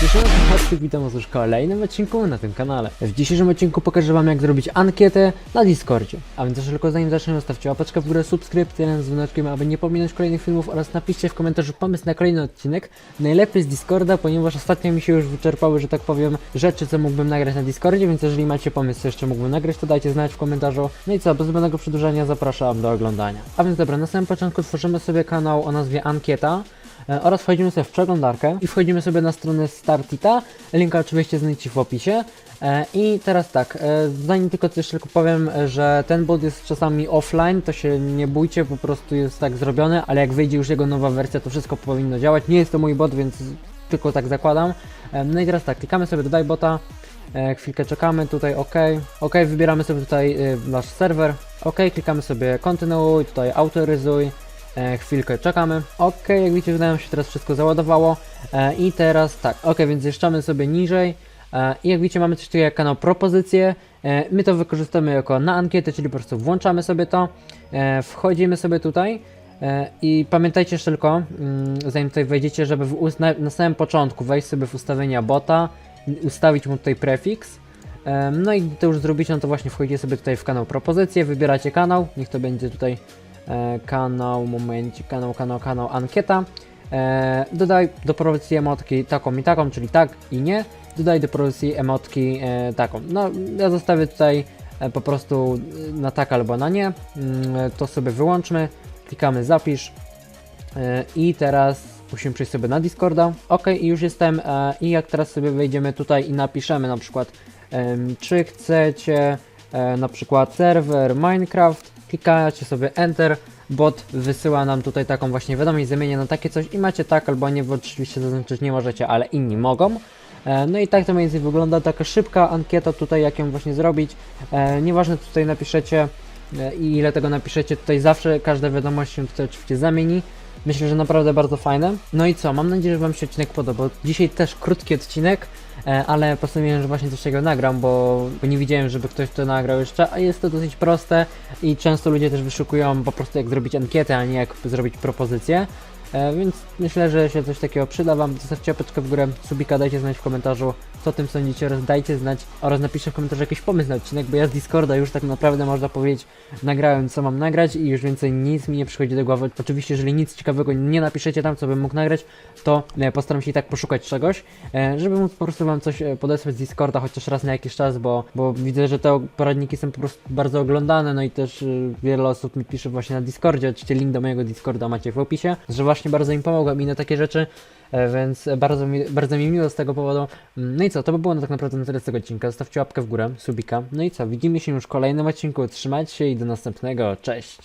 Cześć, Patrick, witam was już w kolejnym odcinku na tym kanale. W dzisiejszym odcinku pokażę wam jak zrobić ankietę na Discordzie. A więc tylko zanim zacznę zostawcie łapeczkę w górę, subskrypcję z dzwoneczkiem, aby nie pominąć kolejnych filmów oraz napiszcie w komentarzu pomysł na kolejny odcinek. Najlepiej z Discorda, ponieważ ostatnio mi się już wyczerpały, że tak powiem, rzeczy co mógłbym nagrać na Discordzie, więc jeżeli macie pomysł co jeszcze mógłbym nagrać, to dajcie znać w komentarzu. No i co, bez zbędnego przedłużania zapraszam do oglądania. A więc dobra, na samym początku tworzymy sobie kanał o nazwie Ankieta. E, oraz wchodzimy sobie w przeglądarkę i wchodzimy sobie na stronę Startita. Linka oczywiście znajdziecie w opisie. E, I teraz tak, e, zanim tylko coś tylko powiem, że ten bot jest czasami offline, to się nie bójcie, po prostu jest tak zrobione, ale jak wyjdzie już jego nowa wersja, to wszystko powinno działać. Nie jest to mój bot, więc tylko tak zakładam. No i teraz tak, klikamy sobie dodaj bota. Chwilkę czekamy, tutaj OK. OK, wybieramy sobie tutaj nasz serwer. OK, klikamy sobie kontynuuj, tutaj autoryzuj. E, chwilkę czekamy. Ok, jak widzicie, wydaje się teraz wszystko załadowało. E, I teraz tak, ok, więc zjeżdżamy sobie niżej. E, I jak widzicie, mamy coś takiego jak kanał propozycje. E, my to wykorzystamy jako na ankietę, czyli po prostu włączamy sobie to. E, wchodzimy sobie tutaj. E, I pamiętajcie jeszcze tylko, mm, zanim tutaj wejdziecie, żeby w na, na samym początku wejść sobie w ustawienia bota, ustawić mu tutaj prefiks. Em, No i gdy to już zrobicie, no to właśnie wchodzicie sobie tutaj w kanał propozycje, wybieracie kanał, niech to będzie tutaj e, kanał, momencie, kanał, kanał, kanał, ankieta. E, dodaj do propozycji emotki taką i taką, czyli tak i nie. Dodaj do propozycji emotki e, taką. No, ja zostawię tutaj e, po prostu e, na tak albo na nie. Mm, to sobie wyłączmy, klikamy zapisz. E, I teraz musimy przejść sobie na Discorda. Ok, i już jestem. E, I jak teraz sobie wejdziemy tutaj i napiszemy na przykład, czy chcecie e, na przykład serwer Minecraft, klikacie sobie Enter, bot wysyła nam tutaj taką właśnie wiadomość, zamienia na takie coś i macie tak albo nie, bo oczywiście zaznaczyć nie możecie, ale inni mogą. E, No i tak to mniej więcej wygląda, taka szybka ankieta tutaj, jak ją właśnie zrobić. E, Nieważne co tutaj napiszecie e, i ile tego napiszecie, tutaj zawsze każda wiadomość się tutaj oczywiście zamieni. Myślę, że naprawdę bardzo fajne. No i co, mam nadzieję, że Wam się odcinek podobał. Dzisiaj też krótki odcinek, e, ale postanowiłem, że właśnie coś takiego nagram, bo, bo nie widziałem, żeby ktoś to nagrał jeszcze, a jest to dosyć proste i często ludzie też wyszukują po prostu jak zrobić ankietę, a nie jak zrobić propozycję. E, więc myślę, że się coś takiego przyda Wam. Zostawcie łapeczkę w górę, subika dajcie znać w komentarzu, co o tym sądzicie oraz dajcie znać oraz napiszcie w komentarzu jakiś pomysł na odcinek, bo ja z Discorda już tak naprawdę można powiedzieć nagrałem co mam nagrać i już więcej nic mi nie przychodzi do głowy. Oczywiście jeżeli nic ciekawego nie napiszecie tam, co bym mógł nagrać, to e, postaram się i tak poszukać czegoś, e, żeby móc po prostu Wam coś podesłać z Discorda chociaż raz na jakiś czas, bo, bo widzę, że te poradniki są po prostu bardzo oglądane, no i też wiele osób mi pisze właśnie na Discordzie, oczywiście link do mojego Discorda macie w opisie, że właśnie bardzo im pomogłem i na takie rzeczy, e, więc bardzo mi, bardzo mi miło z tego powodu. Mm, No i co, to by było na tak naprawdę na tyle z tego odcinka. Zostawcie łapkę w górę, subika. No i co, widzimy się już w kolejnym odcinku. Trzymajcie się i do następnego. Cześć!